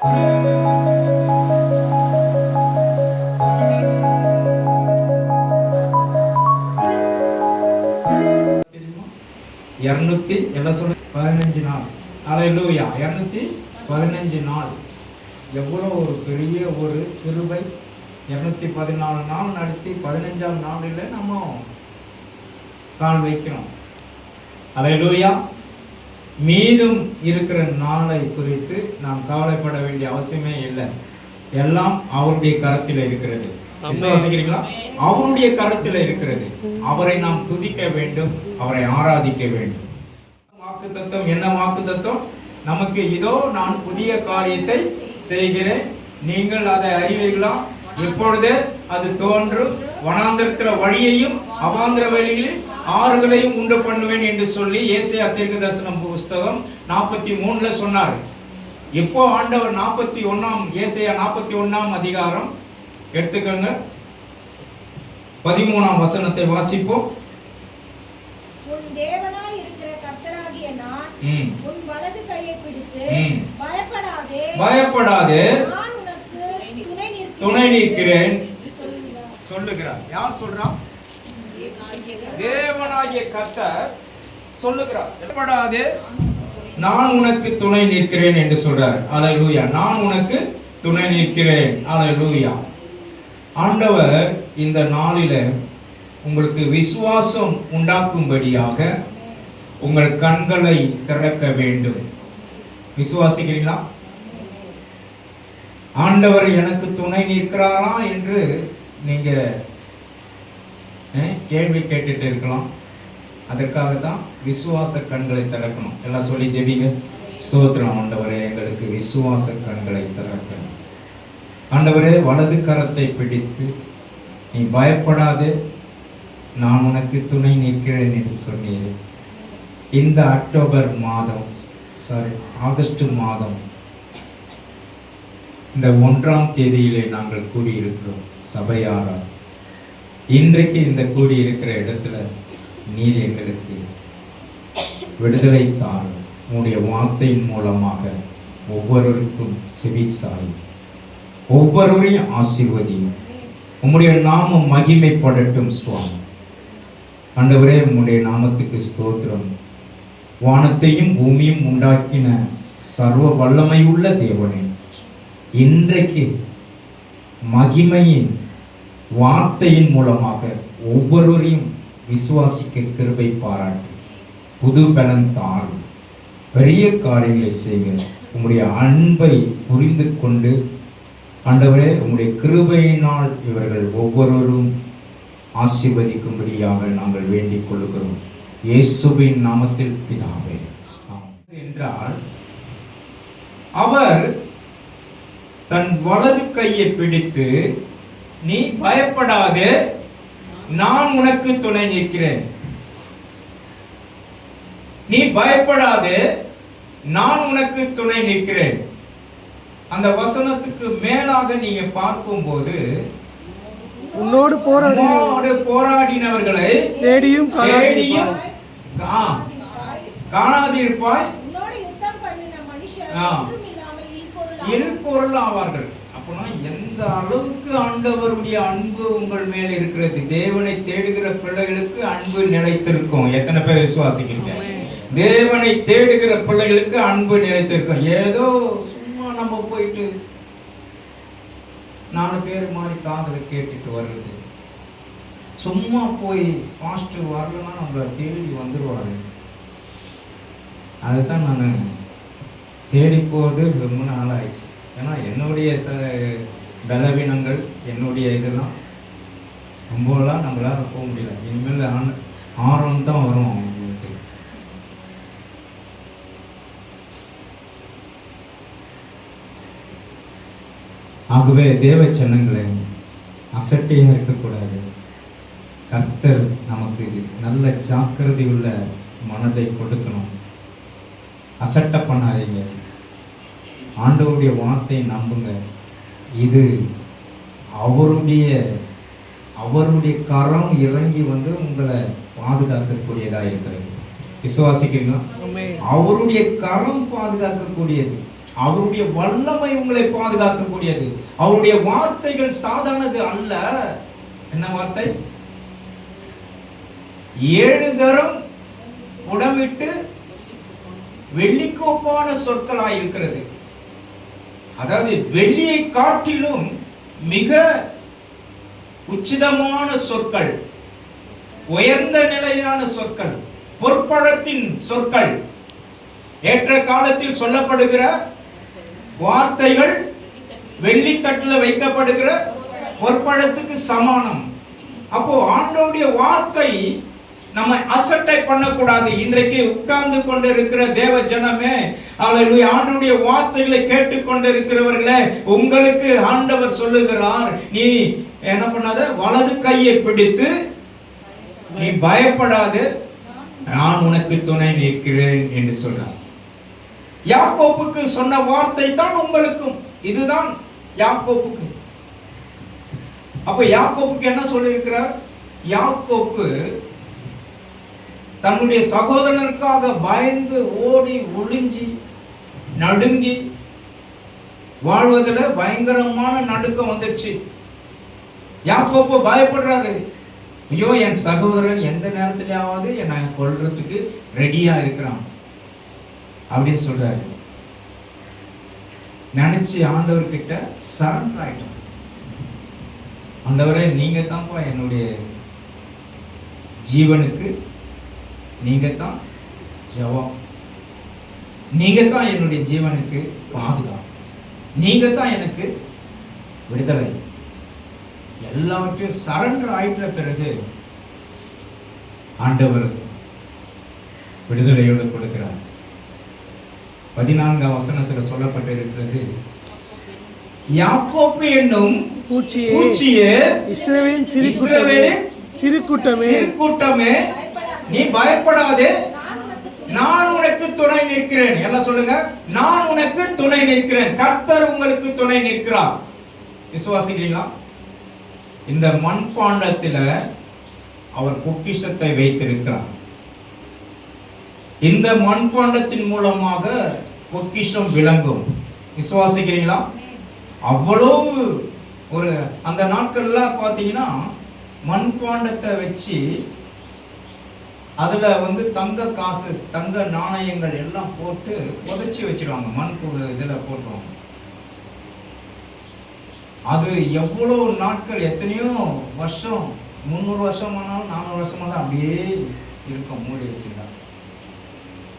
இரநூத்தி என்ன சொல்ல பதினஞ்சு நாள். அலையிலூயா இரநூத்தி பதினஞ்சு நாள். எவ்வளோ ஒரு பெரிய ஒரு கிருபை. இரநூத்தி பதினாலு நாள் நடத்தி பதினஞ்சாம் நாளில் நம்ம கால் வைக்கிறோம். அலையிலூயா மீதம் இருக்கிற நாளை குறித்து நாம் கவலைப்பட வேண்டிய அவசியமே இல்லை. எல்லாம் அவருடைய கரத்தில் இருக்கிறது. விசுவாசிக்கிறீங்களா? அவருடைய கரத்தில் இருக்கிறது. அவரை நாம் துதிக்க வேண்டும் அவரை ஆராதிக்க வேண்டும். வாக்கு தத்துவம் என்ன வாக்கு தத்துவம் நமக்கு இதோ நான் புதிய காரியத்தை செய்கிறேன். நீங்கள் அதை அறிவீர்களா? இப்பொழுதே அது தோன்றும் வனாந்திரத்துல வழியையும் அவாந்திர வழிகளில் ஆறுகளையும் உண்டு பண்ணுவேன் என்று சொல்லி ஏசியா தீர்க்க தரிசனம் புஸ்தகம் நாற்பத்தி மூணுல சொன்னார். இப்போ ஆண்டவர் நாற்பத்தி ஒண்ணாம் ஏசையா நாற்பத்தி ஒண்ணாம் அதிகாரம் எடுத்துக்கோங்க. பதிமூணாம் வசனத்தை வாசிப்போம். உன் தேவனாய் இருக்கிற கர்த்தராகிய நான் ம். உன் வலது கையை பிடித்து ம். பயப்படாதே. துணை நிற்கிறேன். துணை நிற்கிறேன். என்று சொல்லுகிறார். யார் சொல்றான்? தேவனாகிய கர்த்தர் சொல்லுகிறார். பயப்படாதே நான் உனக்கு துணை நிற்கிறேன் என்று சொல்றார். அல்லேலூயா நான் உனக்கு துணை நிற்கிறேன். அல்லேலூயா ஆண்டவர் இந்த நாளில உங்களுக்கு விசுவாசம் உண்டாக்கும்படியாக உங்கள் கண்களை திறக்க வேண்டும். விசுவாசிக்கிறீங்களா? ஆண்டவர் எனக்கு துணை நிற்கிறாரா என்று நீங்கள் கேள்வி கேட்டுட்டு இருக்கலாம். அதற்காக தான் விசுவாச கண்களை திறக்கணும். எல்லாம் சொல்லி ஜெபிங்க. ஸ்தோத்திரம் ஆண்டவரே எங்களுக்கு விசுவாச கண்களை திறக்கணும். ஆண்டவரே வலது கரத்தை பிடித்து நீ பயப்படாது. நான் உனக்கு துணை நிற்கிறேன் என்று சொன்னீர். இந்த அக்டோபர் மாதம் சாரி ஆகஸ்ட் மாதம் இந்த ஒன்றாம் தேதியிலே நாங்கள் கூறியிருக்கிறோம். சபையாரா இன்றைக்கு இந்த கூடி இருக்கிற இடத்துல நீர் எங்களுக்கு விடுதலை தாரும் உன்னுடைய வார்த்தையின் மூலமாக ஒவ்வொருவருக்கும் செவி சாய் ஒவ்வொருவரையும் ஆசீர்வதியும். உம்முடைய நாமம் மகிமைப்படட்டும் சுவாமி. ஆண்டவரே உம்முடைய நாமத்துக்கு ஸ்தோத்திரம். வானத்தையும் பூமியும் உண்டாக்கின சர்வ வல்லமையுள்ள தேவனே இன்றைக்கு மகிமையின் வார்த்தையின் மூலமாக ஒவ்வொருவரையும் விசுவாசிக்க கிருபை பாராட்டி. புது பலன் தாரும். பெரிய காரியங்களை செய்கிற உங்களுடைய அன்பை புரிந்து கொண்டு ஆண்டவரே உங்களுடைய கிருபையினால் இவர்கள் ஒவ்வொருவரும் ஆசீர்வதிக்கும்படியாக நாங்கள் வேண்டிக் கொள்கிறோம் இயேசுவின் நாமத்தில் பிதாவே என்றால் அவர் தன் வலது கையை பிடித்து நீ பயப்படாதே நான் உனக்கு துணை நிற்கிறேன். நீ பயப்படாதே நான் உனக்கு துணை நிற்கிறேன். அந்த வசனத்துக்கு மேலாக நீங்க பார்க்கும்போது உன்னோடு போராடி உன்னோடு போராடினவர்களை தேடியும் தேடியும் காணாதிருப்பாய். இல்பொருளாக இருப்பொருள் ஆவார்கள் அப்பனா எந்த அளவுக்கு ஆண்டவருடைய அன்பு உங்கள் மேல் இருக்கிறது. தேவனை தேடுகிற பிள்ளைகளுக்கு அன்பு நிலைத்திருக்கும். எத்தனை பேர் விசுவாசிக்கிறீங்க? தேவனை தேடுகிற பிள்ளைகளுக்கு அன்பு நிலைத்திருக்கும். ஏதோ சும்மா நம்ம போயிட்டு நாலு பேர் மாதிரி காதுல கேட்டுட்டு வர்றது. சும்மா போய் பாஸ்டர் வரலன்னா நம்மளை தேடி வந்துருவாரு. அதுதான் நான் தேடி போகிறது ரொம்ப நாள் ஆயிடுச்சு ஏன்னா என்னுடைய ச பலவீனங்கள் என்னுடைய இதெல்லாம் ரொம்பலாம் நம்மளால போக முடியல. இனிமேல் ஆன ஆர்வம் தான் வரும் அவங்களுக்கு ஆகவே தேவ ஜனங்களே அசட்டையாக இருக்கக்கூடாது. கர்த்தர் நமக்கு நல்ல ஜாக்கிரதை உள்ள மனதை கொடுக்கணும். அசட்டை பண்ணாதீங்க. ஆண்டவருடைய வார்த்தையை நம்புங்க. இது அவருடைய அவருடைய கரம் இறங்கி வந்து உங்களை பாதுகாக்கக்கூடியதா இருக்கிறது. விசுவாசிக்கிறீங்களா. அவருடைய கரம் பாதுகாக்கக்கூடியது. அவருடைய வல்லமை உங்களை பாதுகாக்கக்கூடியது. அவருடைய வார்த்தைகள் சாதாரணது அல்ல. என்ன வார்த்தை? ஏழு தரம் உடமிட்டு வெள்ளிக்கோப்பான சொற்களாய் இருக்கிறது. அதாவது வெள்ளியை காட்டிலும் மிக உச்சிதமான சொற்கள் உயர்ந்த நிலையான சொற்கள் பொற்பழத்தின் சொற்கள் ஏற்ற காலத்தில் சொல்லப்படுகிற வார்த்தைகள் வெள்ளித்தட்டில் வைக்கப்படுகிற பொற்பழத்துக்கு சமானம். அப்போ ஆண்டவருடைய வார்த்தை நம்ம அசட்டை பண்ணக்கூடாது. இன்றைக்கு உட்கார்ந்து கொண்டிருக்கிற தேவ ஜனமே அல்லேலூயா ஆண்டவருடைய வார்த்தைகளை கேட்டுக்கொண்டிருக்கிறவர்களே உங்களுக்கு ஆண்டவர் சொல்லுகிறார் நீ என்ன பண்ணாத? வலது கையை பிடித்து நீ பயப்படாது. நான் உனக்கு துணை நிற்கிறேன் என்று சொல்றார். யாக்கோப்புக்கு சொன்ன வார்த்தை தான் உங்களுக்கும். இதுதான் யாக்கோப்புக்கு அப்ப யாக்கோப்புக்கு என்ன சொல்லியிருக்கிறார்? யாக்கோப்பு தன்னுடைய சகோதரனுக்காக பயந்து ஓடி ஒளிஞ்சி நடுங்கி வாழ்வதில் பயங்கரமான நடுக்கம் வந்துடுச்சு. யாக்கோப்பு பயப்படுறாரு. ஐயோ என் சகோதரன் எந்த நேரத்திலேயாவது என்னை கொள்றதுக்கு ரெடியா இருக்கிறான். அப்படின்னு சொல்றாரு. நினைச்சு ஆண்டவர்கிட்ட சரண்டர் ஆயிட்டான் ஆண்டவரே நீங்க தான்ப்பா என்னுடைய ஜீவனுக்கு நீங்க தான் ஜெபம். நீங்க தான் என்னுடைய ஜீவனுக்கு பாதுகாப்பு. நீங்க தான் எனக்கு விடுதலை. எல்லாவற்றையும் சரண்டர் ஆயிட்ட பிறகு ஆண்டவர் விடுதலையோடு கொடுக்கிறார். பதினான்காம் வசனத்துல சொல்லப்பட்டிருக்கிறது யாக்கோப்பு என்னும் பூச்சியே இஸ்ரவேலின் சிறு கூட்டமே சிறு கூட்டமே நீ பயப்படாதே. நான் உனக்கு துணை நிற்கிறேன். எல்லாம் சொல்லுங்க. நான் உனக்கு துணை நிற்கிறேன். கர்த்தர் உங்களுக்கு துணை நிற்கிறார். விசுவாசிக்கிறீங்களா? இந்த மண்பாண்டத்தில் அவர் பொக்கிஷத்தை வைத்திருக்கிறார். இந்த மண்பாண்டத்தின் மூலமாக பொக்கிஷம் விளங்கும். விசுவாசிக்கிறீங்களா? அவ்வளவு ஒரு அந்த நாட்கள்ல பாத்தீங்கன்னா மண்பாண்டத்தை வச்சு அதுல வந்து தங்க காசு தங்க நாணயங்கள் எல்லாம் போட்டு புதைச்சி வச்சிருவாங்க. மண் இதில் இதுல போட்டுருவாங்க. அது எவ்வளவு நாட்கள் எத்தனையோ வருஷம் முந்நூறு வருஷம் ஆனாலும் நானூறு வருஷமாக தான் அப்படியே இருக்கும் மூடி வச்சுருந்தாங்க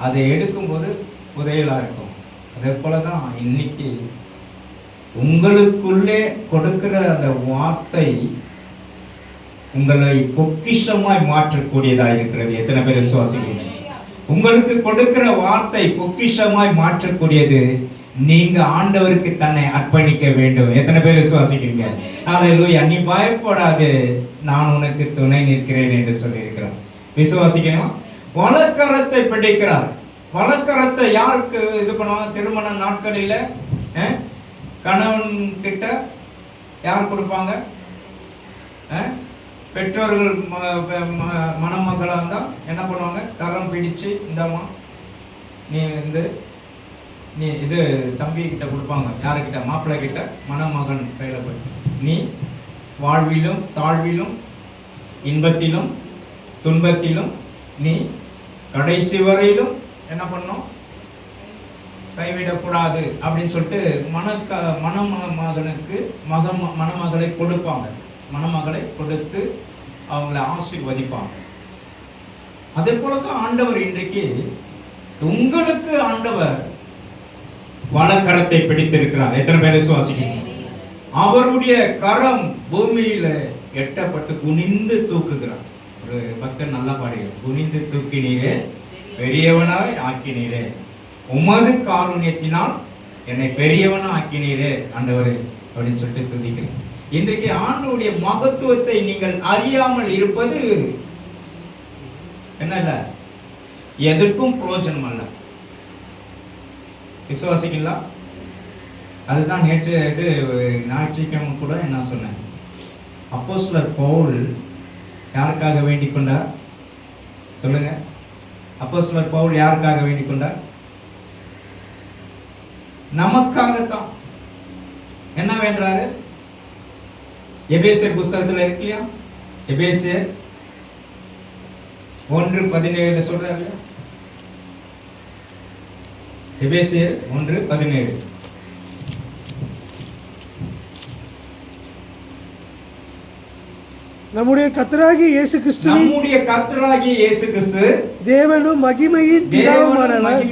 அதை எடுக்கும்போது புதையலாக இருக்கும். அதே போல தான் இன்னைக்கு உங்களுக்குள்ளே கொடுக்கிற அந்த வார்த்தை உங்களை பொக்கிஷமாய் மாற்றக்கூடியதா இருக்கிறது. எத்தனை பேர் விசுவாசிக்கிறீங்க? உங்களுக்கு கொடுக்கிற வார்த்தை பொக்கிஷமாய் மாற்றக்கூடியது. நீங்க ஆண்டவருக்கு தன்னை அர்ப்பணிக்க வேண்டும். எத்தனை பேர் விசுவாசிக்கிறீங்க? ஹalleluya. நீ பயப்படாது. நான் உனக்கு துணை நிற்கிறேன் என்று சொல்லியிருக்கிறோம். விசுவாசிக்கணும்? வழக்கரத்தை பிடிக்கிறார். வழக்கரத்தை யாருக்கு இது பண்ணுவாங்க? திருமண நாட்களில் கணவன் கிட்ட யார் கொடுப்பாங்க? பெற்றோர்கள் ம- ம- என்ன பண்ணுவாங்க? தரம் பிடிச்சு இந்தம்மா நீ வந்து நீ இது தம்பி கிட்ட கொடுப்பாங்க. யாருக்கிட்ட மாப்பிள்ளை கிட்ட மணமகன் கையில் போய். நீ வாழ்விலும் தாழ்விலும் இன்பத்திலும் துன்பத்திலும் நீ கடைசி வரையிலும் என்ன பண்ணும்? கைவிடக்கூடாது. அப்படின்னு சொல்லிட்டு மணக்க மணமகனுக்கு மக மணமகளை கொடுப்பாங்க. மணமகளை கொடுத்து அவங்கள ஆசீர்வதிப்பாங்க. அதே போல தான் ஆண்டவர் இன்றைக்கு உங்களுக்கு ஆண்டவர் வலக்கரத்தை பிடித்திருக்கிறார். எத்தனை பேர் விசுவாசிக்கிறீங்க? அவருடைய கரம் பூமியில எட்டப்பட்டு குனிந்து தூக்குகிறார். ஒரு பக்தர் நல்லா பாடுகிறார் குனிந்து தூக்கினீரே பெரியவனாய் ஆக்கினீரே. உமது காருண்யத்தினால் என்னை பெரியவனா ஆக்கினீரே ஆண்டவரே அப்படின்னு சொல்லிட்டு துதிக்கிறேன். இன்றைக்கு ஆண்டவருடைய மகத்துவத்தை நீங்கள் அறியாமல் இருப்பது என்னல்ல எதற்கும் பிரயோஜனம் அல்ல விசுவாசிங்களா? அதுதான் நேற்று இது ஞாயிற்றுக்கிழமை கூட என்ன சொன்னேன். அப்போஸ்லர் பவுல் யாருக்காக வேண்டிக் கொண்டார்? சொல்லுங்க. அப்போஸ்லர் பவுல் யாருக்காக வேண்டிக் கொண்டார்? நமக்காகத்தான். என்ன வேண்டாரு எபேசியர் புஸ்தகத்தில் இருக்கு இல்லையா எபேசியர் ஒன்று பதினேழு சொல்றாரு இல்லையா எபேசியர் ஒன்று பதினேழு. நம்முடைய கத்தராகிய இயேசு கிறிஸ்துவின் நம்முடைய கர்த்தராகிய இயேசு கிறிஸ்து தேவனும் மகிமையின் பிதாவுமானவர்.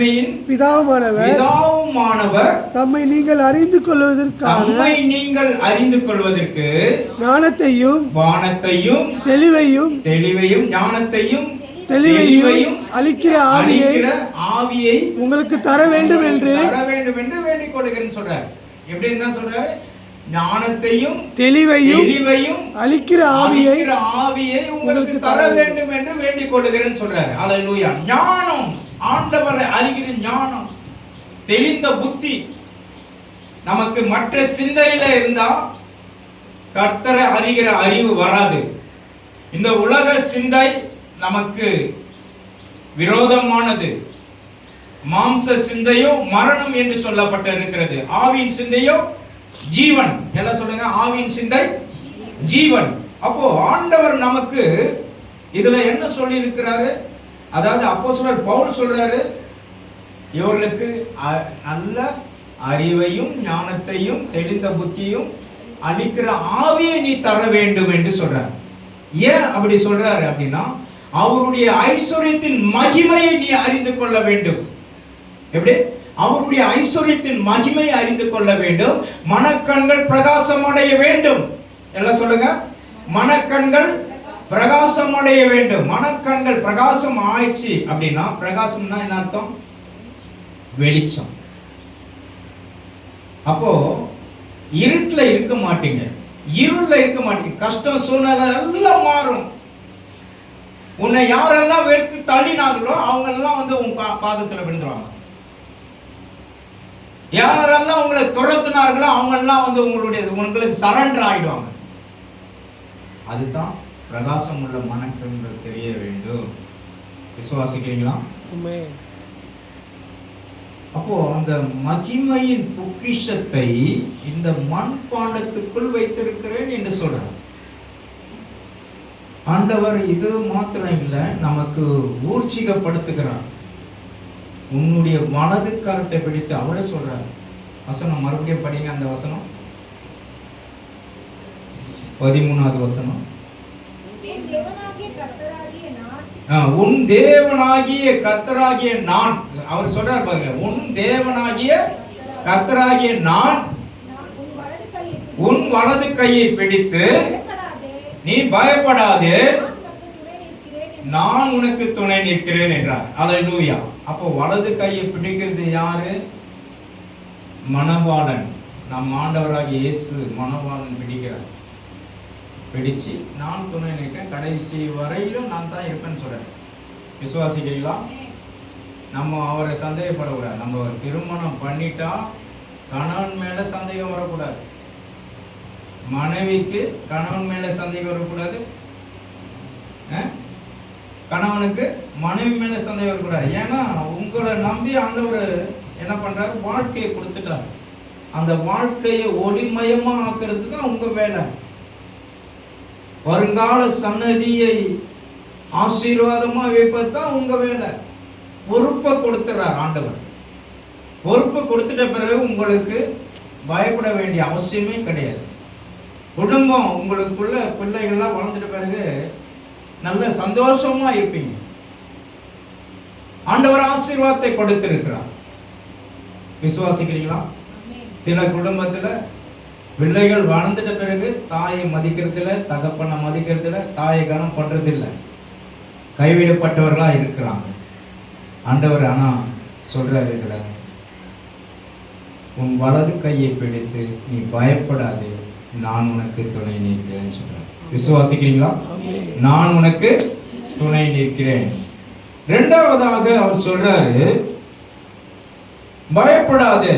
பிதாவுமானவர். பிதாவுமானவர். தம்மை நீங்கள் அறிந்து கொள்வதற்கான தம்மை நீங்கள் அறிந்து கொள்வதற்கு ஞானத்தையும் வானத்தையும் தெளிவையும் தெளிவையும் ஞானத்தையும் தெளிவையும் அளிக்கிற ஆவியை ஆவியை உங்களுக்கு தர வேண்டும் என்று தர வேண்டும் என்று வேண்டிக் கொள்கிறேன்னு சொல்றார். எப்படி என்ன சொல்றாரு? ஞானத்தையும் தெளிவையும் தெளிவையும் அளிக்கிற ஆவியை ஆவியை உங்களுக்கு தர வேண்டும் என்று வேண்டிக் கொள்கிறேன்னு சொல்றாரு. அல்லேலூயா ஞானம். ஆண்டவரை அறிகிற ஞானம். தெளிந்த புத்தி. நமக்கு மற்ற சிந்தையில இருந்தா கர்த்தரை அறிகிற அறிவு வராது. இந்த உலக சிந்தை நமக்கு விரோதமானது. மாம்ச சிந்தையோ மரணம் என்று சொல்லப்பட்டிருக்கிறது. ஆவியின் சிந்தையோ ஜீவன். என்ன சொல்லுங்க ஆவியின் சிந்தை? ஜீவன். அப்போ ஆண்டவர் நமக்கு இதுல என்ன சொல்லி இருக்கிறாரு அதாவது அப்போ சொல்ற பவுல் சொல்றாரு இவர்களுக்கு அ- நல்ல அறிவையும் ஞானத்தையும் தெளிந்த புத்தியும் அளிக்கிற ஆவியை நீ தர வேண்டும் என்று சொல்றார். ஏன் அப்படி சொல்றாரு அப்படின்னா அவருடைய ஐஸ்வர்யத்தின் மகிமையை நீ அறிந்து கொள்ள வேண்டும். எப்படி? அவருடைய ஐஸ்வர்யத்தின் மகிமை அறிந்து கொள்ள வேண்டும். மனக்கண்கள் பிரகாசம் அடைய வேண்டும். எல்லாம் சொல்லுங்க. மனக்கண்கள் பிரகாசம் அடைய வேண்டும். மனக்கண்கள் பிரகாசம் ஆயிடுச்சு அப்படின்னா பிரகாசம்னா என்ன அர்த்தம்? வெளிச்சம். அப்போ இருட்டில் இருக்க மாட்டீங்க. இருளில் இருக்க மாட்டீங்க. கஷ்டம் சூழ்நிலை எல்லாம் மாறும். உன்னை யாரெல்லாம் வெறுத்து தள்ளினாங்களோ அவங்க எல்லாம் வந்து உன் பா- பாதத்துல விழுந்துருவாங்க. யாரெல்லாம் உங்களை துரத்துனார்களோ அவங்க எல்லாம் வந்து உங்களுடைய உங்களுக்கு சரண்டர் ஆயிடுவாங்க. அதுதான் பிரகாசம் உள்ள மனக்கண்கள் தெரிய வேண்டும். விசுவாசிக்கிறீங்களா. அப்போ அந்த மகிமையின் பொக்கிஷத்தை இந்த மண்பாண்டத்துக்குள் வைத்திருக்கிறேன் என்று சொல்றார். ஆண்டவர் இது மாத்திரம் இல்லை நமக்கு ஊர்ச்சிகப்படுத்துகிறார் உன்னுடைய வலது கரத்தை பிடித்து அவரே சொல்றார். வசனம் மறுபடியும் படிங்க அந்த வசனம். பதிமூணாவது வசனம். உன் தேவனாகிய கர்த்தராகிய நான். அவர் சொல்றார் பாருங்க உன் தேவனாகிய கர்த்தராகிய நான் உன் வலது கையை பிடித்து நீ பயப்படாதே. நான் உனக்கு துணை நிற்கிறேன் என்றார். அதை நிற்கிறேன் அப்போ வலது கையை பிடிக்கிறது யாரு? மணவாளன் நம் ஆண்டவராக இயேசு மணவாளன் பிடிக்கிறார். பிடிச்சு நான் துணை நிற்கிறேன். கடைசி வரையிலும் நான் தான் இருப்பேன்னு சொல்றேன் விசுவாசிக்கிறீங்களா? நம்ம அவரை சந்தேகப்படக்கூடாது. நம்ம ஒரு திருமணம் பண்ணிட்டா கணவன் மேல சந்தேகம் வரக்கூடாது. மனைவிக்கு கணவன் மேல சந்தேகம் வரக்கூடாது. அஹ்? கணவனுக்கு மனைவி மேல சந்தேகம் வரக்கூடாது ஏன்னா உங்களை நம்பி ஆண்டவர் என்ன பண்றாரு? வாழ்க்கையை கொடுத்துட்டார். அந்த வாழ்க்கையை ஒளிமயமா ஆக்குறது தான் உங்க வேலை. வருங்கால சன்னதியை ஆசீர்வாதமா வைப்பது தான் உங்க வேலை. பொறுப்பை கொடுத்துறார் ஆண்டவர். பொறுப்பை கொடுத்துட்ட பிறகு உங்களுக்கு பயப்பட வேண்டிய அவசியமே கிடையாது. குடும்பம் உங்களுக்குள்ள பிள்ளைகள்லாம் வளர்ந்துட்ட பிறகு நல்ல சந்தோஷமா இருப்பீங்க. ஆண்டவர் ஆசீர்வாதத்தை கொடுத்திருக்கிறார். விசுவாசிக்கிறீங்களா? சில குடும்பத்துல பிள்ளைகள் வளர்ந்துட்ட பிறகு தாயை மதிக்கிறதுல தகப்பனை மதிக்கிறதுல தாயை கனம் பண்றதில்ல. கைவிடப்பட்டவர்களா இருக்கிறாங்க. ஆண்டவர் ஆனா சொல்றாரு இதுல உன் வலது கையை பிடித்து நீ பயப்படாதே நான் உனக்கு துணை நிற்கிறேன்னு சொல்றேன் விசுவாசிக்கிறீங்களா? நான் உனக்கு துணை நிற்கிறேன். இரண்டாவதாக அவர் சொல்றாரு பயப்படாதே.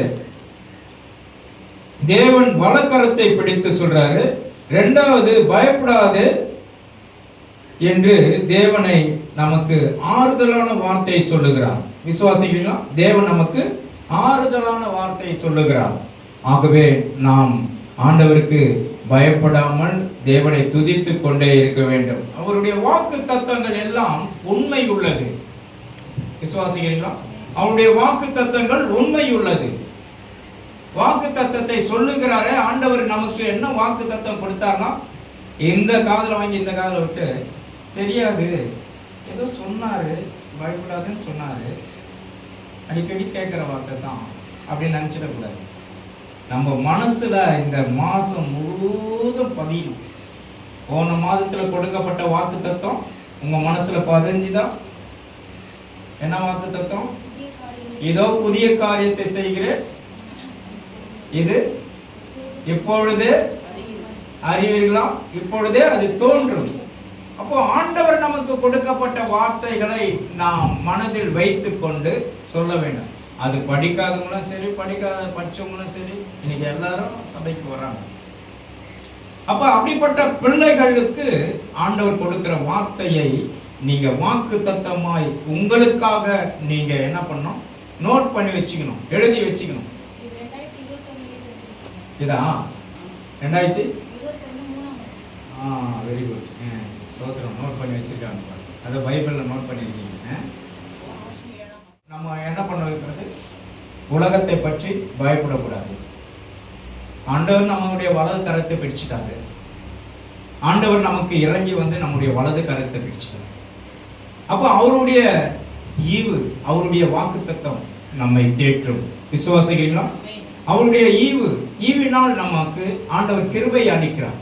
தேவன் வலக்கரத்தை பிடித்து சொல்றாரு இரண்டாவது பயப்படாதே என்று தேவனை நமக்கு ஆறுதலான வார்த்தை சொல்லுகிறார். விசுவாசிக்கிறீங்களா? தேவன் நமக்கு ஆறுதலான வார்த்தை சொல்லுகிறார். ஆகவே நாம் ஆண்டவருக்கு பயப்படாமல் தேவனை துதித்து கொண்டே இருக்க வேண்டும். அவருடைய வாக்கு தத்தங்கள் எல்லாம் உண்மை உள்ளது விசுவாசிக்கிறீங்களா அவருடைய வாக்கு தத்தங்கள் உண்மை உள்ளது வாக்கு தத்தத்தை சொல்லுகிறாரே ஆண்டவர் நமக்கு என்ன வாக்கு தத்தம் கொடுத்தார்னா இந்த காதுல வாங்கி இந்த காதுல விட்டு தெரியாது. ஏதோ சொன்னாரு பயப்படாதுன்னு சொன்னாரு. அடிக்கடி கேட்குற வார்த்தை தான் அப்படின்னு நினச்சிடக்கூடாது. நம்ம மனசுல இந்த மாசம் முழுவதும் பதியணும் போன மாதத்துல கொடுக்கப்பட்ட வாக்கு தத்துவம் உங்க மனசுல பதிஞ்சுதா? என்ன வாக்கு தத்துவம்? புதிய இதோ புதிய காரியத்தை செய்கிறேன். இது இப்பொழுது அறிவீர்களாம் இப்பொழுதே அது தோன்றும். அப்போ ஆண்டவர் நமக்கு கொடுக்கப்பட்ட வார்த்தைகளை நாம் மனதில் வைத்து கொண்டு சொல்ல வேண்டும். அது படிக்காதவங்களும் சரி படிக்காத படிச்சவங்களும் சரி இன்னைக்கு எல்லாரும் சபைக்கு வராங்க அப்ப அப்படிப்பட்ட பிள்ளைகளுக்கு ஆண்டவர் கொடுக்கிற வார்த்தையை நீங்க வாக்கு தத்தமாய் உங்களுக்காக நீங்க என்ன பண்ணணும்? நோட் பண்ணி வச்சுக்கணும் எழுதி வச்சுக்கணும். இதா? ரெண்டாயிரத்தி? ஆ வெரி குட் சோத்திரம் நோட் பண்ணி வச்சிருக்காங்க அதை பைபிளில் நோட் பண்ணியிருக்கீங்க நம்ம என்ன பண்ண வைக்கிறது உலகத்தை பற்றி பயப்படக்கூடாது. ஆண்டவர் நம்மளுடைய வலது கரத்தை பிடிச்சிட்டாரு. ஆண்டவர் நமக்கு இறங்கி வந்து நம்முடைய வலது கரத்தை பிடிச்சிட்டாரு. அப்போ அவருடைய ஈவு அவருடைய வாக்குத்தத்தம் நம்மை தேற்றும். விசுவாசிக்கிறீங்களா அவருடைய ஈவு ஈவினால் நமக்கு ஆண்டவர் கிருபை அளிக்கிறார்.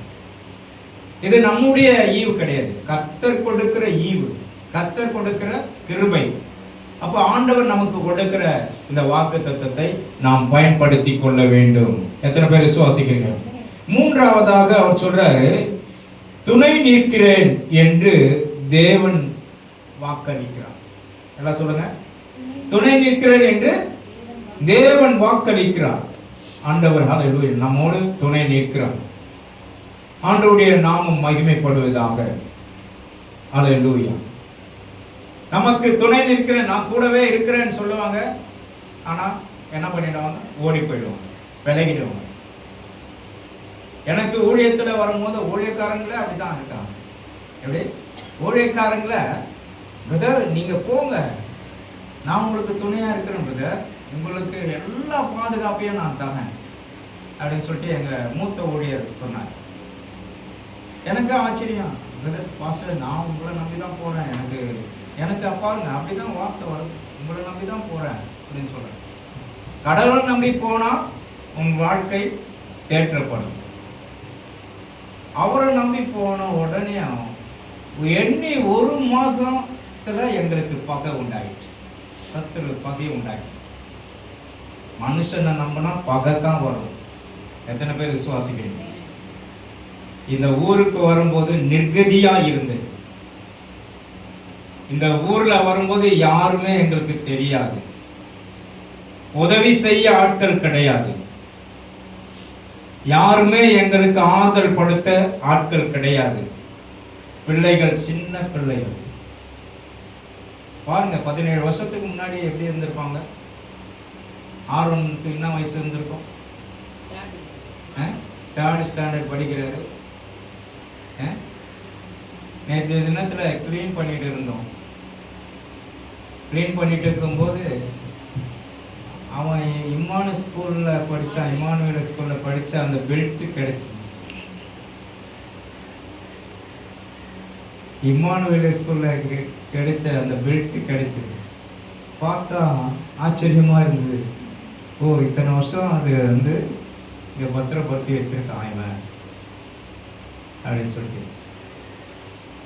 இது நம்முடைய ஈவு கிடையாது. கத்தர் கொடுக்கிற ஈவு கத்தர் கொடுக்கிற கிருபை. அப்போ ஆண்டவர் நமக்கு கொடுக்கிற இந்த வாக்கு தத்துவத்தை நாம் பயன்படுத்தி கொள்ள வேண்டும். எத்தனை பேர் விசுவாசிக்கிறீங்க? மூன்றாவதாக அவர் சொல்றாரு துணை நிற்கிறேன் என்று தேவன் வாக்களிக்கிறார். எல்லாம் சொல்லுங்க. துணை நிற்கிறேன் என்று தேவன் வாக்களிக்கிறார். ஆண்டவர் ஹalleluya நம்மோடு துணை நிற்கிறார். ஆண்டவருடைய நாமம் மகிமைப்படுவதாக. ஹalleluya. நமக்கு துணை நிற்கிறேன் நான் கூடவே இருக்கிறேன்னு சொல்லுவாங்க. ஆனா என்ன பண்ணிடுவாங்க? ஓடி போயிடுவாங்க விலகிடுவாங்க. எனக்கு ஊழியத்துல வரும்போது ஊழியக்காரங்களே அப்படிதான் இருக்காங்க. எப்படி? ஊழியக்காரங்கள பிரதர் நீங்க போங்க. நான் உங்களுக்கு துணையா இருக்கிறேன் பிரதர் உங்களுக்கு எல்லா பாதுகாப்பையும் நான் தரேன் அப்படின்னு சொல்லிட்டு எங்க மூத்த ஊழியர் சொன்னார். எனக்கு ஆச்சரியம் பிரதர் பாஸ்டர் நான் உங்களை நம்பி தான் போறேன். எனக்கு எனக்கு அப்பாங்க அப்படிதான் வார்த்தை வரும் உங்களை நம்பி தான் போறேன் அப்படின்னு சொல்றேன். கடவுளை நம்பி போனா உன் வாழ்க்கை தேற்றப்படும். அவரை நம்பி போன உடனே எண்ணி ஒரு மாசத்துல எங்களுக்கு பகை உண்டாயிடுச்சு. சத்துரு பகை உண்டாயிடுச்சு. மனுஷனை நம்பினா பகை தான் வரும். எத்தனை பேர் விசுவாசிக்கிறீங்க? இந்த ஊருக்கு வரும்போது நிர்கதியா இருந்தது இந்த ஊரில் வரும்போது யாருமே எங்களுக்கு தெரியாது. உதவி செய்ய ஆட்கள் கிடையாது. யாருமே எங்களுக்கு ஆறுதல் படுத்த ஆட்கள் கிடையாது. பிள்ளைகள் சின்ன பிள்ளைகள். பாருங்க பதினேழு வருஷத்துக்கு முன்னாடி எப்படி இருந்திருப்பாங்க? ஆர்வனுக்கு என்ன வயசு இருந்திருக்கும்? தேர்ட் ஸ்டாண்டர்ட் படிக்கிறாரு. ஆ? நேற்று தினத்தில் க்ளீன் பண்ணிட்டு இருந்தோம். க்ளீன் பண்ணிட்டு இருக்கும்போது அவன் இம்மானு ஸ்கூலில் படிச்சான் இம்மானுவேல ஸ்கூலில் படித்த அந்த பெல்ட் கிடச்சி இம்மானுவேல ஸ்கூலில் கிடைச்ச அந்த பெல்ட் கிடைச்சது. பார்த்தா ஆச்சரியமாக இருந்தது. ஓ இத்தனை வருஷம் அது வந்து இங்கே பத்திரப்படுத்தி வச்சிருக்கான் இவன் அப்படின்னு சொல்லிட்டு.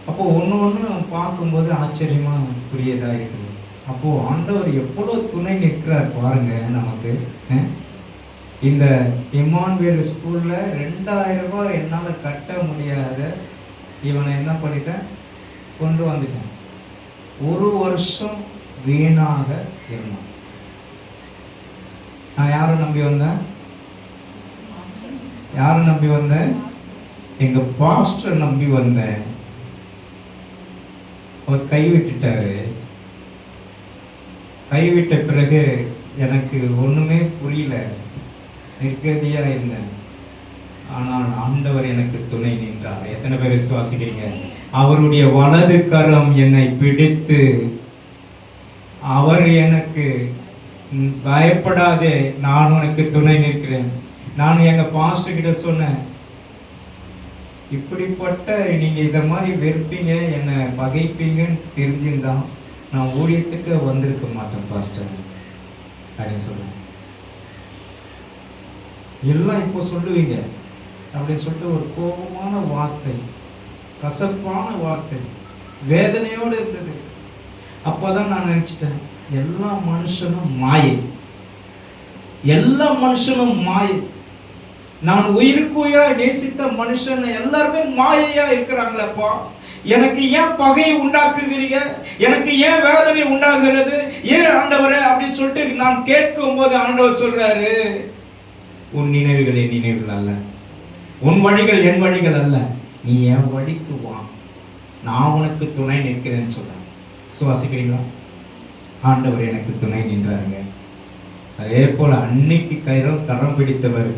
அப்போ ஒன்று ஒன்று பார்க்கும்போது ஆச்சரியமாக புரியதாக இருக்குது. அப்போது ஆண்டவர் எவ்வளோ துணை நிற்கிறார் பாருங்க நமக்கு இந்த இமான்வேல் ஸ்கூலில் ரெண்டாயிரம் ரூபாய் என்னால் கட்ட முடியாத இவனை என்ன பண்ணிட்டேன்? கொண்டு வந்துட்டேன். ஒரு வருஷம் வீணாக இருந்தான். நான் யாரை நம்பி வந்தேன்? யாரை நம்பி வந்தேன்? எங்கள் பாஸ்டர் நம்பி வந்தேன். அவர் கைவிட்டுட்டாரு கைவிட்ட பிறகு எனக்கு ஒண்ணுமே புரியல. நிர்கதியாக இருந்தேன் ஆனால் ஆண்டவர் எனக்கு துணை நின்றார். எத்தனை பேர் விசுவாசிக்கிறீங்க? அவருடைய வலது கரம் என்னை பிடித்து அவர் எனக்கு பயப்படாதே நான் உனக்கு துணை நிற்கிறேன். நான் எங்க பாஸ்டர் கிட்ட சொன்னேன் இப்படிப்பட்ட நீங்க இத மாதிரி வெறுப்பீங்க என்னை பகைப்பீங்கன்னு தெரிஞ்சிருந்தான் நான் ஊழியத்துக்கு வந்திருக்க மாட்டேன் பாஸ்டர் அப்படின்னு சொல்லுவேன் எல்லாம் இப்போ சொல்லுவீங்க. அப்படின்னு சொல்லிட்டு ஒரு கோபமான வார்த்தை கசப்பான வார்த்தை வேதனையோடு இருந்தது. அப்போதான் நான் நினைச்சிட்டேன் எல்லா மனுஷனும் மாயை. எல்லா மனுஷனும் மாயை. நான் உயிருக்கு உயிராக நேசித்த மனுஷன் எல்லாருமே மாயையா இருக்கிறாங்களேப்பா. எனக்கு ஏன் பகையை உண்டாக்குகிறீங்க? எனக்கு ஏன் வேதனை உண்டாகிறது? ஏன் ஆண்டவரே அப்படின்னு சொல்லிட்டு நான் கேட்கும் போது ஆண்டவர் சொல்றாரு உன் நினைவுகள் என் நினைவுகள் அல்ல. உன் வழிகள் என் வழிகள் அல்ல. நீ என் வழிக்கு வா. நான் உனக்கு துணை நிற்கிறேன்னு சொல்றேன் சுவாசிக்கிறீங்களா ஆண்டவர் எனக்கு துணை நின்றாருங்க. அதே போல அன்னைக்கு கரம் கரம் பிடித்தவர்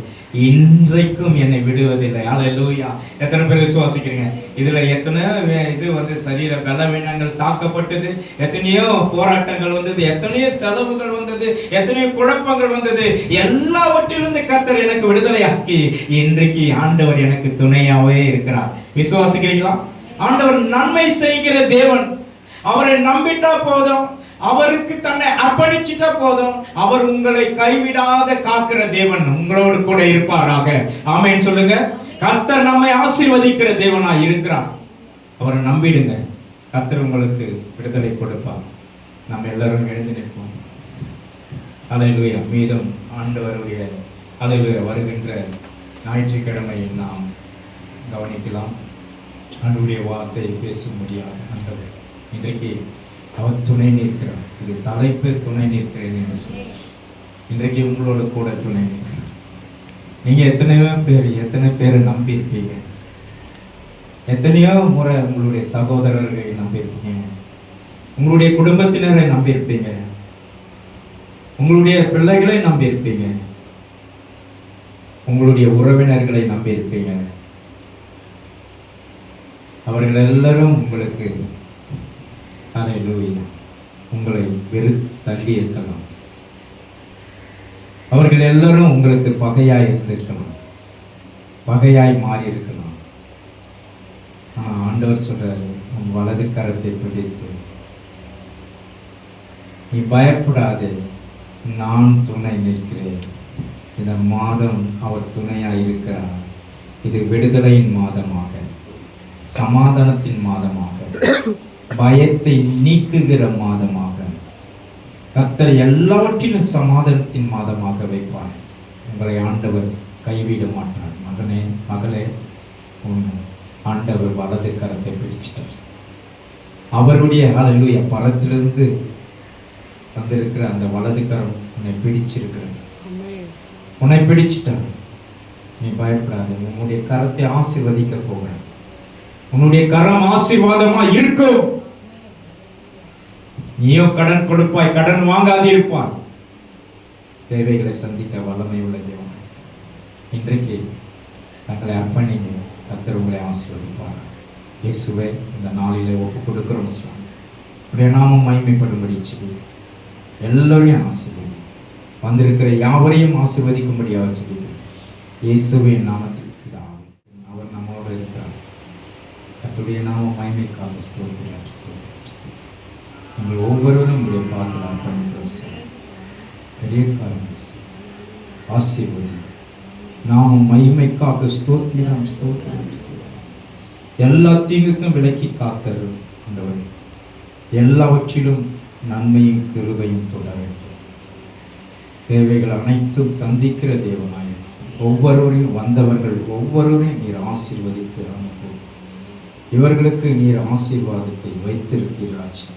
இன்றைக்கும் என்னை விடுவதில்லை. அல்லேலூயா எத்தனை பேர் விசுவாசிக்கிறீங்க? இதுல எத்தனையோ இது வந்து சரீர பலவீனங்கள் தாக்கப்பட்டது. எத்தனையோ போராட்டங்கள் வந்தது. எத்தனையோ செலவுகள் வந்தது. எத்தனையோ குழப்பங்கள் வந்தது. எல்லாவற்றிலிருந்து கத்தர் எனக்கு விடுதலை ஆக்கி இன்றைக்கு ஆண்டவர் எனக்கு துணையாவே இருக்கிறார். விசுவாசிக்கிறீங்களா? ஆண்டவர் நன்மை செய்கிற தேவன். அவரை நம்பிட்டா போதும். அவருக்கு தன்னை அர்ப்பணிச்சிட்டா போதும் அவர் உங்களை கைவிடாத காக்கிற தேவன் உங்களோடு கூட இருப்பாராக. ஆமைன்னு சொல்லுங்க. கர்த்தர் நம்மை ஆசீர்வதிக்கிற தேவனா இருக்கிறார். அவரை நம்பிடுங்க. கர்த்தர் உங்களுக்கு விடுதலை கொடுப்பார். நம்ம எல்லாரும் எழுந்து நிற்போம். அலையிலுயா மீதம் ஆண்டவருடைய அலையிலுயா வருகின்ற ஞாயிற்றுக்கிழமையை நாம் கவனிக்கலாம். ஆண்டவருடைய வார்த்தை பேசும்படியாக ஆண்டவர் இன்றைக்கு அவர் துணை நிற்கிறார். இது தலைப்பு துணை நிற்கிறேன் என்று சொல்லுவார் இன்றைக்கு உங்களோட கூட துணை நிற்கிறார் நீங்க எத்தனையோ பேர் எத்தனை பேரை நம்பியிருப்பீங்க எத்தனையோ முறை உங்களுடைய சகோதரர்களை நம்பியிருப்பீங்க உங்களுடைய குடும்பத்தினரை நம்பியிருப்பீங்க? உங்களுடைய பிள்ளைகளை நம்பியிருப்பீங்க? உங்களுடைய உறவினர்களை நம்பியிருப்பீங்க? அவர்கள் எல்லாரும் உங்களுக்கு ஹalleluya உங்களை வெறுத்து தள்ளி இருக்கலாம் அவர்கள் எல்லோரும் உங்களுக்கு பகையாய் இருந்திருக்கலாம் பகையாய் மாறி இருக்கலாம் ஆண்டவர் சொல்றாரு உன் வலது கரத்தை பிடித்து நீ பயப்படாதே நான் துணை நிற்கிறேன். இந்த மாதம் அவர் துணையாய் இருக்கிறார். இது விடுதலையின் மாதமாக சமாதானத்தின் மாதமாக. பயத்தை நீக்குகிற மாதமாக. கர்த்தர் எல்லாவற்றிலும் சமாதானத்தின் மாதமாக வைப்பார். உங்களை ஆண்டவர் கைவிட மாட்டார். மகனே மகளே ஆண்டவர் வலது கரத்தை பிடிச்சிட்டார். அவருடைய ஹalleluya பரத்திலிருந்து வந்திருக்கிற அந்த வலது கரம் உன்னை பிடிச்சிருக்கிறது. உன்னை பிடிச்சிட்டார். நீ பயப்படாத. உன்னுடைய கரத்தை ஆசீர்வதிக்க போகிறேன். உன்னுடைய கரம் ஆசீர்வாதமா இருக்கும் நீயோ கடன் கொடுப்பாய் கடன் வாங்காதிருப்பாய். தேவைகளை சந்திக்க வல்லமை உள்ள தேவன். இன்றைக்கு தங்களை அர்ப்பணிங்க. கத்தர் உங்களை ஆசீர்வதிப்பார். இயேசுவை இந்த நாளிலே ஒப்பு கொடுக்கிறோம் சுவாமி உடைய நாமம் மகிமைப்படும்படி செய்ய எல்லோரையும் ஆசீர்வதி வந்திருக்கிற யாவரையும் ஆசீர்வதிக்கும்படியாக வச்சுக்கிட்டு இயேசுவின் நாமத்தில் அவர் நம்மோடு இருக்கிறார். கத்துடைய நாமம் மகிமைக்காக ஸ்தோத்திரம். உங்கள் ஒவ்வொருவரும் உடைய பாத்திரம் அர்ப்பணிக்கிற சுவாமி. பெரிய காரணம் ஆசீர்வதி நாம் மகிமைக்காக ஸ்தோத்திரம் ஸ்தோத்திரம் எல்லா தீங்குக்கும் விலக்கி காத்தரு ஆண்டவர் எல்லாவற்றிலும் நன்மையும் கிருபையும் தொடர வேண்டும். தேவைகள் அனைத்தும் சந்திக்கிற தேவனாய். ஒவ்வொருவரையும் வந்தவர்கள் ஒவ்வொருவரையும் நீர் ஆசீர்வதித்து அனுப்பும் இவர்களுக்கு நீர் ஆசீர்வாதத்தை வைத்திருக்கிறாச்சு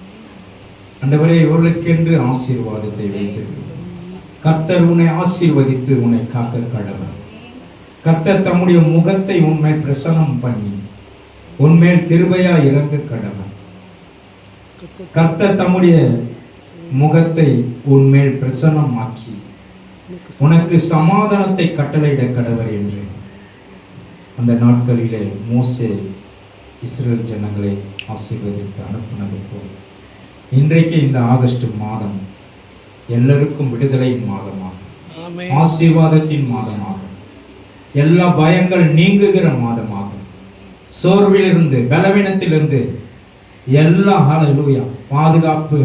ஆண்டவரே இவர்களுக்கென்று ஆசீர்வாதத்தை வைத்திருக்கிறார் கர்த்தர் உன்னை ஆசீர்வதித்து உன்னை காக்க கடவர். கர்த்தர் தம்முடைய முகத்தை உன்மேல் பிரசன்னம் பண்ணி உன்மேல் கிருபையா இறங்க கடவர். கர்த்தர் தம்முடைய முகத்தை உன்மேல் பிரசன்னமாக்கி உனக்கு சமாதானத்தை கட்டளையிட கடவர் என்று. அந்த நாட்களிலே மோசே இஸ்ரேல் ஜனங்களை ஆசீர்வதித்து அனுப்பினது போல். இன்றைக்கு இந்த ஆகஸ்ட் மாதம் எல்லாருக்கும் விடுதலை மாதமாகும். ஆசீர்வாதத்தின் மாதமாகும். எல்லா பயங்கள் நீங்குகிற மாதமாகும். சோர்விலிருந்து பலவீனத்திலிருந்து எல்லா ஹalleluya பாதுகாப்பு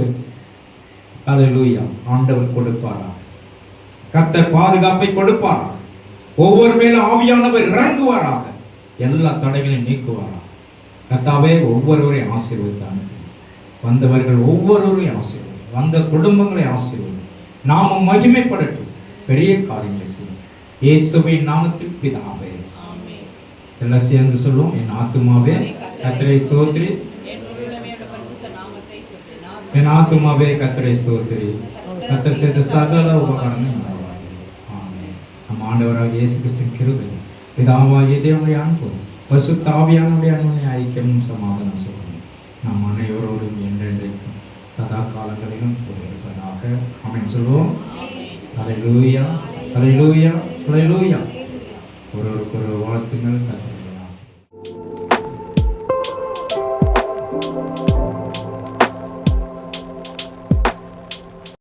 ஹalleluya ஆண்டவர் கொடுப்பாரா? கர்த்தர் பாதுகாப்பை கொடுப்பாரா? ஒவ்வொரு மேலும் ஆவியானவர் இறங்குவாராக. எல்லா தடைகளையும் நீக்குவாரா? கர்த்தாவே ஒவ்வொருவரையும் ஆசீர்வதித்து அனுப்புங்க. வந்தவர்கள் ஒவ்வொருவரையும் ஆசீர்வதி. வந்த குடும்பங்களை ஆசீர்வதி. நாம மகிமைப்படட்டும். பெரிய காரியங்களை செய்யும் இயேசுவின் நாமத்தில் பிதாவே. எல்லாம் சேர்ந்து சொல்லுவோம் என் ஆத்துமாவே கத்திரை ஸ்தோத்ரி என் ஆத்துமாவே கத்திரை ஸ்தோத்ரி கத்தர் செய்த சகல. ஆமென். நம் ஆண்டவராக இயேசு கிறிஸ்துவின் கிருபை பிதாவாகிய தேவனுடைய அன்பு பரிசுத்த ஆவியானுடைய அன்புடைய ஐக்கியமும் சமாதானம் சொல்லுங்கள் நம் அனைவரோடும் என்றென்றைக்கும் சதா காலங்களிலும் இருப்பதாக ஆமென். சொல்லுவோம். அலையூயா அலையூயா அலையூயா ஒருவருக்கு ஒரு வாழ்த்துங்கள்.